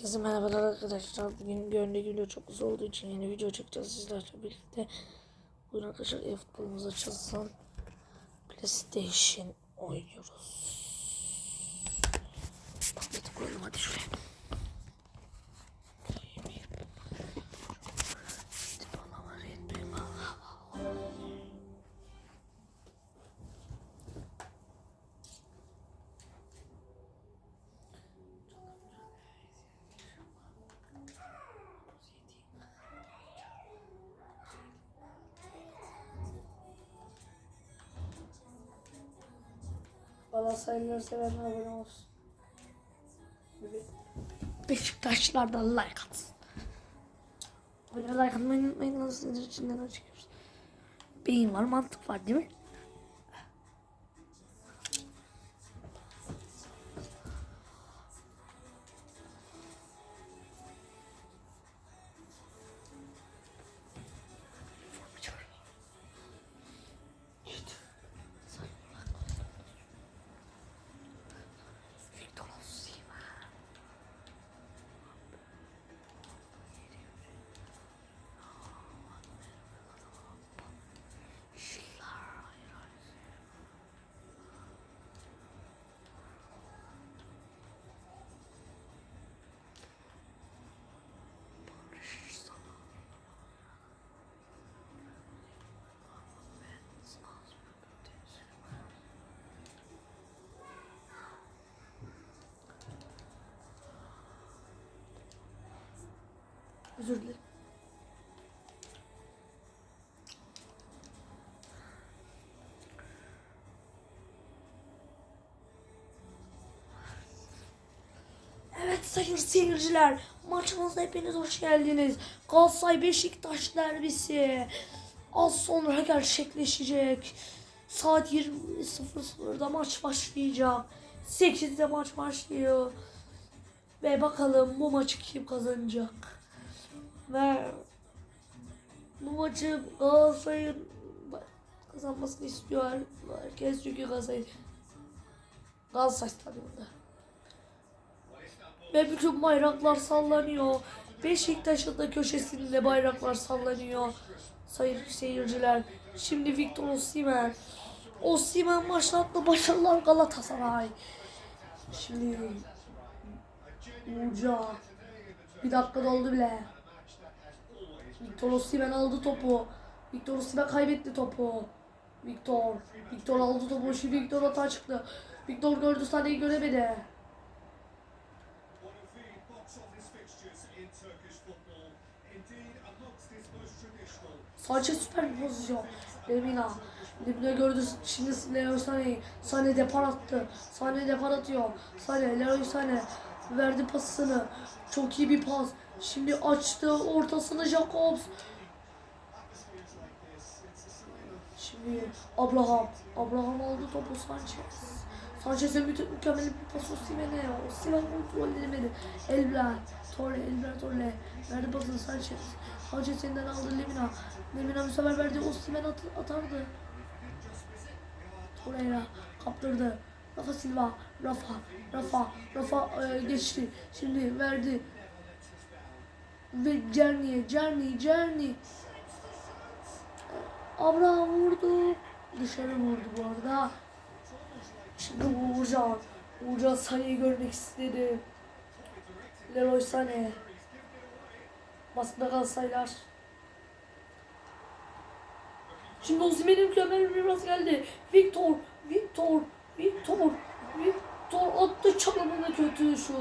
Herkese merhabalar arkadaşlar. Bugün göründüğü gibi çok uzun olduğu için yeni video çekeceğiz sizlerle birlikte. Bugün arkadaşlar ev futbolumuza açılsın. PlayStation oynuyoruz. Tableti koyalım hadi şuraya. Galatasaraylıları sevenler abone olsun. Beşiktaşlardan like atsın. Böyle like atmayı unutmayın. Nasıl sinir içinden açıyoruz. Beyin var, mantık var değil mi? Özür dilerim. Evet sayın seyirciler, maçımıza hepiniz hoş geldiniz. Galatasaray Beşiktaş derbisi az sonra gerçekleşecek. Saat 20.00'da maç başlayacak. 8'de maç başlıyor. Ve bakalım bu maçı kim kazanacak? Ve bu maçı Galatasaray'ın kazanmasını istiyor herkes çünkü Galatasaray Galatasaray stadyumunda. Ve bütün bayraklar sallanıyor. Beşiktaş'ın da köşesinde bayraklar sallanıyor. Sayın seyirciler. Şimdi Victor Osimhen. Osimhen başlattı. Başarılar Galatasaray. Şimdi Uğurcan. Bir dakika doldu bile. Victor Osimhen aldı topu. Victor Osimhen kaybetti topu. Victor. Victor aldı topu. Şimdi Victor hata çıktı. Victor gördü sahneyi göremedi. Sanchez süper bir pozisyon. Lemina. Lemina gördü şimdi Leroy Sane'yi. Sane depar attı. Sane depar atıyor. Sane, Leroy Sane verdi pasını. Çok iyi bir pas. Şimdi açtı ortasını Jacobs. Şimdi Abraham. Abraham aldı topu Sanchez. Sanchez'e mü mükemmel bir pas Osimhen'e. Osimhen kontrol edemedi. Elbler. Torre, Elbler Torre. Verdi pasını Sanchez. Sanchez yeniden aldı Lemina. Lemina bu sefer verdi. Osimhen at atardı. Torreira kaptırdı. Rafa Silva. Rafa. Rafa. Rafa e, geçti. Şimdi verdi. Ve Cerni'ye. Cerni. Cerni. Abraham vurdu. Dışarı vurdu bu arada. Şimdi Uğurcan. Uğurcan Sane'yi görmek istedi. Leroy Sané. Baskıda Galatasaraylar. Şimdi Osimhen'in mükemmel bir pas geldi. Victor, Victor, Victor, Victor attı çalımını kötü şut.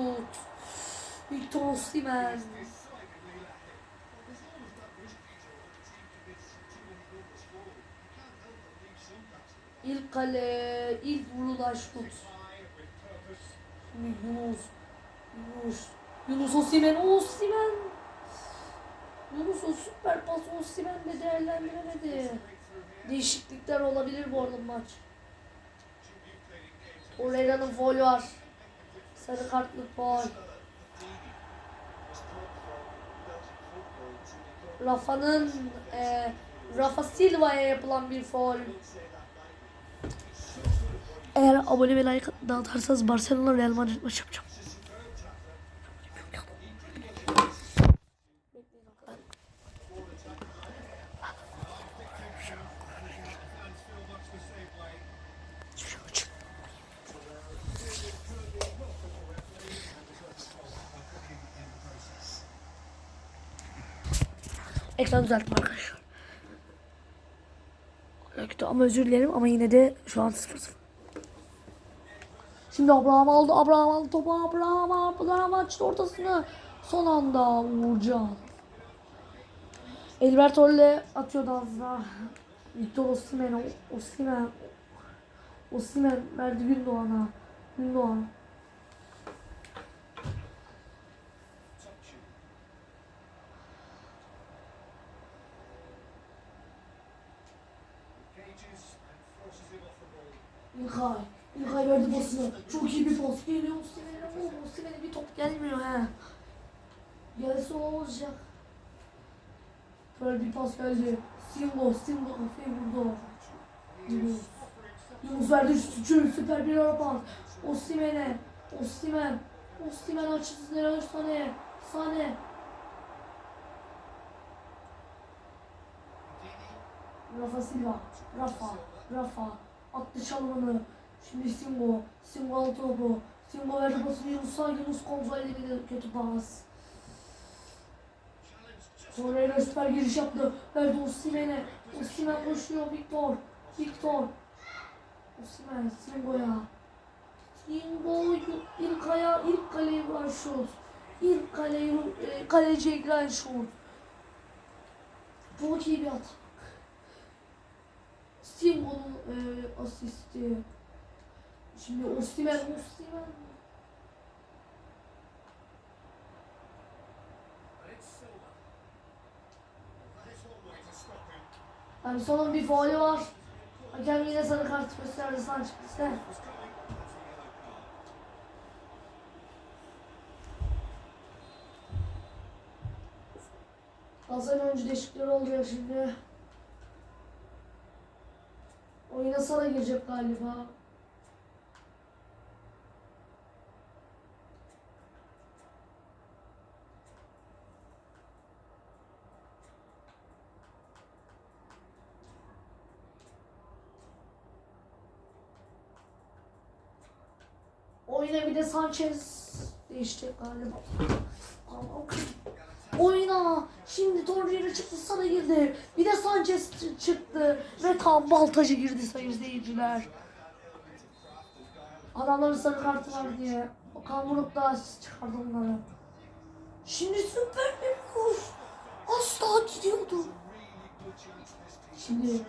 Victor Osimhen. İlk kale, ilk vurulan şut. Şimdi Yunus, Yunus, Yunus Osimhen, Osimhen. Yunus o süper pas Osimhen de değerlendiremedi. Değişiklikler olabilir bu arada maç. Torreira'nın faulü var. Sarı kartlık faul. Rafa'nın e, Rafa Silva'ya yapılan bir faul. Eğer abone ve like dağıtarsanız Barcelona Real Madrid maçı yapacağım. Ekran düzelttim arkadaşlar. Ama özür dilerim ama yine de şu an 0-0. Şimdi Abraham aldı. Abraham aldı topu. Abraham Abraham açtı ortasını. Son anda Uğurcan. Elbert Orle atıyordu az daha. Victor Osimhen. Osimhen. Osimhen verdi Gündoğan'a. Gündoğan. Bir pas. Geliyor Osimhen'e. Oh, Osimhen'e bir top gelmiyor he. Gelse o olacak. Böyle bir pas geldi. Singo, Singo kafayı vurdu. Yunus. Yunus verdi üstü süper bir ara pas. Osimhen'e. Osimhen. Osimhen açısı nereye Sane. Sane. Rafa Silva. Rafa. Rafa. Attı çalımını. Şimdi Singo. Singo aldı topu. Singo verdi pasını Yunus'a. Yunus kontrol edemedi. Kötü pas. Torreira süper giriş yaptı. Verdi Osimhen'e. Osimhen koşuyor. Victor. Victor. Osimhen. Singo'ya. Singo ilk ayağı ilk kaleye vuran şut. İlk kaleye e, kaleciye giren şut. Çok iyi bir atak. Singo'nun e, asisti. Şimdi stop him. Yani sonun bir faulü var. Hakem yine sarı kart gösterdi Sanchez'e. Hasan oyuncu değişiklikleri olacak şimdi. Oyuna sana girecek galiba. Oyuna bir de Sanchez değişecek galiba. Oyuna şimdi Torreira çıktı sana girdi. Bir de Sanchez çı- çıktı ve tam baltacı girdi sayın seyirciler. Adamların sarı kartı var diye. Okan Buruk da çıkardı onları. Şimdi süper bir vuruş. Asla gidiyordu. Şimdi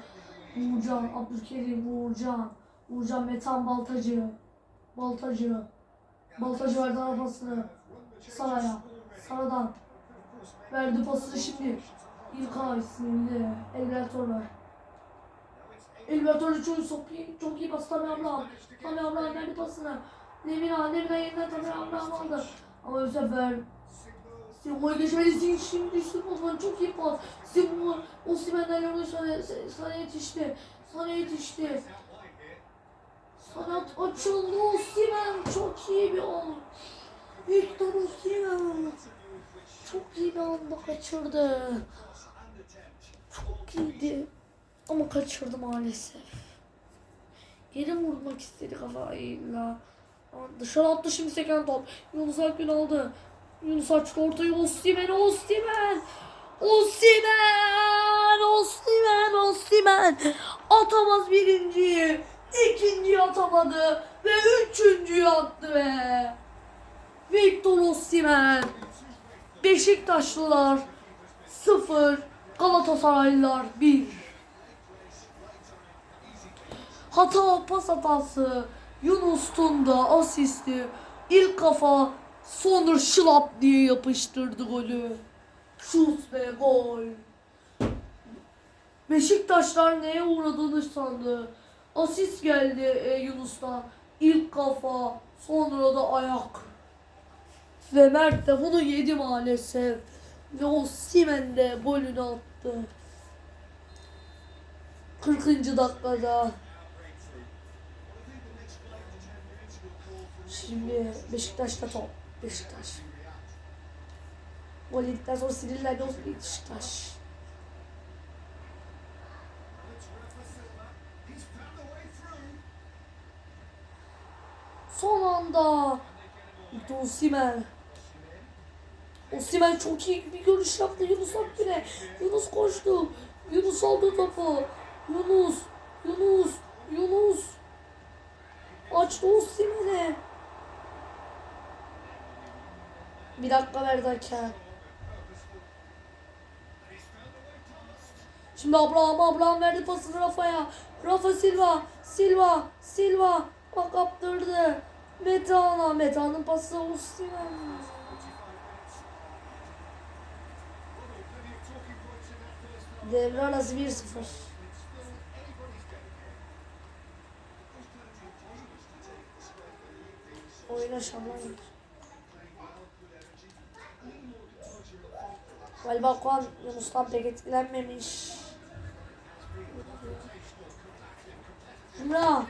Uğurcan, Abdülkerim, Uğurcan. Uğurcan Metan Baltacı. Baltacı. Baltacı verdi arabasını. Saraya. Saradan. Verdi pasını şimdi. İlkay sinirli. Elbert Orlar. Elbert Orlar çok, çok iyi, çok iyi pas. Tami Abraham. Tami Abraham verdi pasını. Lemina, Lemina yeniden Tami Abraham aldı. Ama bu sefer Simo'yu geçmelisin şimdi Simo'dan çok iyi pas. Simo, Osimhen'den yordu sana, sana yetişti. Sana yetişti. Sanat açıldı Osimhen çok iyi bir an. Victor Osimhen çok iyi bir anda kaçırdı. Çok iyiydi ama kaçırdı maalesef. Geri vurmak istedi kafayla. Dışarı attı şimdi seken top. Yunus Akgün aldı. Yunus açtı ortayı. Osimhen, Osimhen. Osimhen, Osimhen, Osimhen. Atamaz birinciyi. İkinciyi atamadı. Ve üçüncüyü attı be. Victor Osimhen. Beşiktaşlılar 0, Galatasaraylılar 1. Hata pas hatası, Yunus Tunda asisti, ilk kafa sonra şılap diye yapıştırdı golü. Şut ve gol. Beşiktaşlar neye uğradığını sandı. Asist geldi e, Yunus'tan. İlk kafa, sonra da ayak. Ve Mert de bunu yedi maalesef. Ve Osimhen de golünü attı. 40. dakikada. Şimdi Beşiktaş'ta top. Beşiktaş. Gol yedikten sonra sinirlendi o Beşiktaş. Son anda Victor Osimhen. Osimhen çok iyi bir görüş yaptı. Yunus Akgün'e. Yunus koştu. Yunus aldı topu. Yunus. Yunus. Yunus. Açtı Osimhen'e. Bir dakika verdi hakem. Şimdi Abraham Abraham verdi pasını Rafa'ya. Rafa Silva. Silva. Silva. Bak kaptırdı. Metehan'a. Metehan'ın pası Osimhen. Devre arası 1-0. Oyuna şanlar. Galiba Kuan Yunus'tan pek etkilenmemiş. Emrah.